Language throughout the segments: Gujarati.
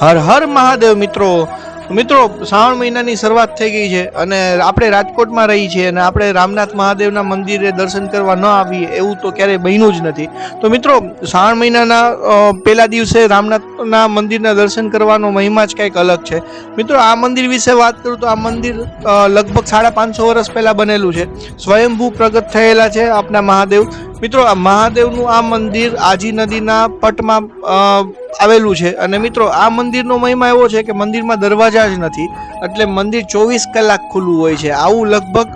હર હર મહાદેવ મિત્રો. મિત્રો, શ્રાવણ મહિનાની શરૂઆત થઈ ગઈ છે અને આપણે રાજકોટમાં રહી છીએ અને આપણે રામનાથ મહાદેવના મંદિરે દર્શન કરવા ન આવીએ એવું તો ક્યારેય બન્યું જ નથી. તો મિત્રો, શ્રાવણ મહિનાના પહેલા દિવસે રામનાથના મંદિરના દર્શન કરવાનો મહિમા જ કંઈક અલગ છે. મિત્રો, આ મંદિર વિશે વાત કરું તો આ મંદિર લગભગ સાડા પાંચસો વર્ષ પહેલાં બનેલું છે. સ્વયંભૂ પ્રગટ થયેલા છે આપણા મહાદેવ. મિત્રો, આ મહાદેવનું આ મંદિર આજી નદીના પટમાં આવેલું છે. અને મિત્રો, આ મંદિરનો મહિમા એવો છે કે મંદિરમાં દરવાજા જ નથી, એટલે મંદિર ચોવીસ કલાક ખુલ્લું હોય છે. આવું લગભગ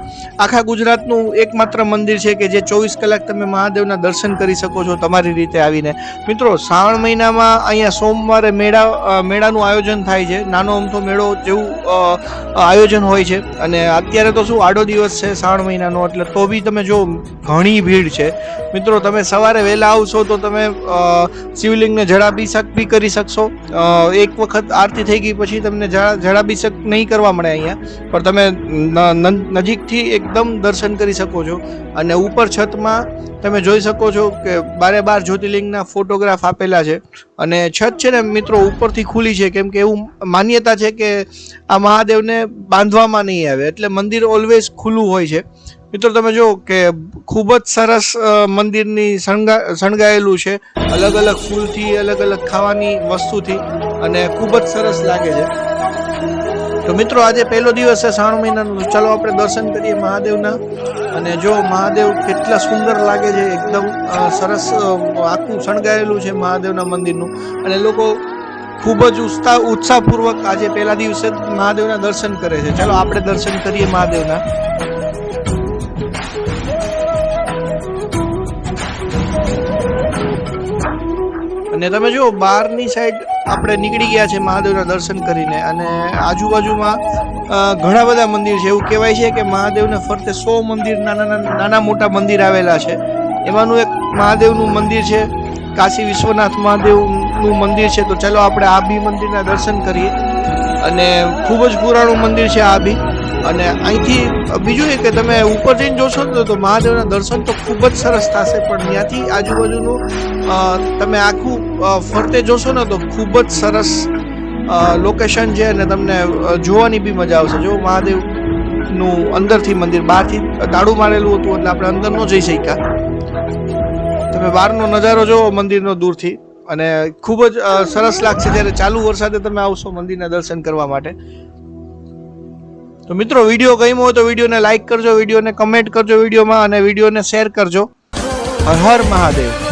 આખા ગુજરાતનું એકમાત્ર મંદિર છે કે જે ચોવીસ કલાક તમે મહાદેવના દર્શન કરી શકો છો તમારી રીતે આવીને. મિત્રો, શ્રાવણ મહિનામાં અહીંયા સોમવારે મેળા મેળાનું આયોજન થાય છે. નાનો અમથો મેળો જેવું આયોજન હોય છે. અને અત્યારે તો શું આડો દિવસ છે શ્રાવણ મહિનાનો, એટલે તો બી તમે જો ઘણી ભીડ છે. મિત્રો, તમે સવારે વહેલા આવશો તો તમે શિવલિંગને જળાભિષેક બી કરી શકશો. એક વખત આરતી થઈ ગઈ પછી તમને જળા, જળાભિષેક નહીં કરવા મળે અહીંયા, પણ તમે નજીકથી એકદમ દર્શન કરી શકો છો. અને ઉપર છતમાં તમે જોઈ શકો છો કે બારે બાર જ્યોતિર્લિંગના ફોટોગ્રાફ આપેલા છે. અને છત છે ને મિત્રો ઉપરથી ખુલ્લી છે, કેમ કે એવું માન્યતા છે કે આ મહાદેવને બાંધવામાં નહીં આવે. એટલે મંદિર ઓલવેઝ ખુલ્લું હોય છે. મિત્રો, તમે જો કે ખૂબ જ સરસ મંદિરની શણગા શણગાયેલું છે. અલગ અલગ ફૂલથી, અલગ અલગ ખાવાની વસ્તુથી અને ખૂબ જ સરસ લાગે છે. તો મિત્રો, આજે પહેલો દિવસ છે શ્રાવણ મહિનાનો. ચાલો આપણે દર્શન કરીએ મહાદેવના. અને જો મહાદેવ કેટલા સુંદર લાગે છે, એકદમ સરસ આખું શણગાયેલું છે મહાદેવના મંદિરનું. અને લોકો ખૂબ જ ઉત્સાહ ઉત્સાહપૂર્વક આજે પહેલા દિવસે મહાદેવના દર્શન કરે છે. ચાલો આપણે દર્શન કરીએ મહાદેવના. અને તમે જુઓ, બહારની સાઈડ આપણે નીકળી ગયા છે મહાદેવના દર્શન કરીને અને આજુબાજુમાં ઘણા બધા મંદિર છે. એવું કહેવાય છે કે મહાદેવને ફરતે સો મંદિર, નાના નાના મોટા મંદિર આવેલા છે. એમાંનું એક મહાદેવનું મંદિર છે. કાશી વિશ્વનાથ મહાદેવનું મંદિર છે. તો ચાલો આપણે આ બી મંદિરના દર્શન કરીએ. અને ખૂબ જ પુરાણું મંદિર છે આ બી અને અહીંથી બીજું એ કે તમે ઉપર જઈને જોશો ને તો મહાદેવના દર્શન તો ખૂબ જ સરસ થશે, પણ ત્યાંથી આજુબાજુનું તમે આખું ફરતે જોશો ને તો ખૂબ જ સરસ લોકેશન છે અને તમને જોવાની બી મજા આવશે. જો મહાદેવનું અંદરથી મંદિર, બહારથી તાળું મારેલું હતું એટલે આપણે અંદર ન જઈ શક્યા. તમે બહારનો નજારો જોવો મંદિરનો દૂરથી. અને ખૂબ જ સરસ લાગશે જ્યારે ચાલુ વરસાદે તમે આવશો મંદિરના દર્શન કરવા માટે. તો મિત્રો વીડિયો ગમ્યો હોય તો વિડીયોને લાઈક કરજો વિડીયોને કમેન્ટ કરજો વિડીયોમાં અને વિડીયોને શેર કરજો. હર મહાદેવ.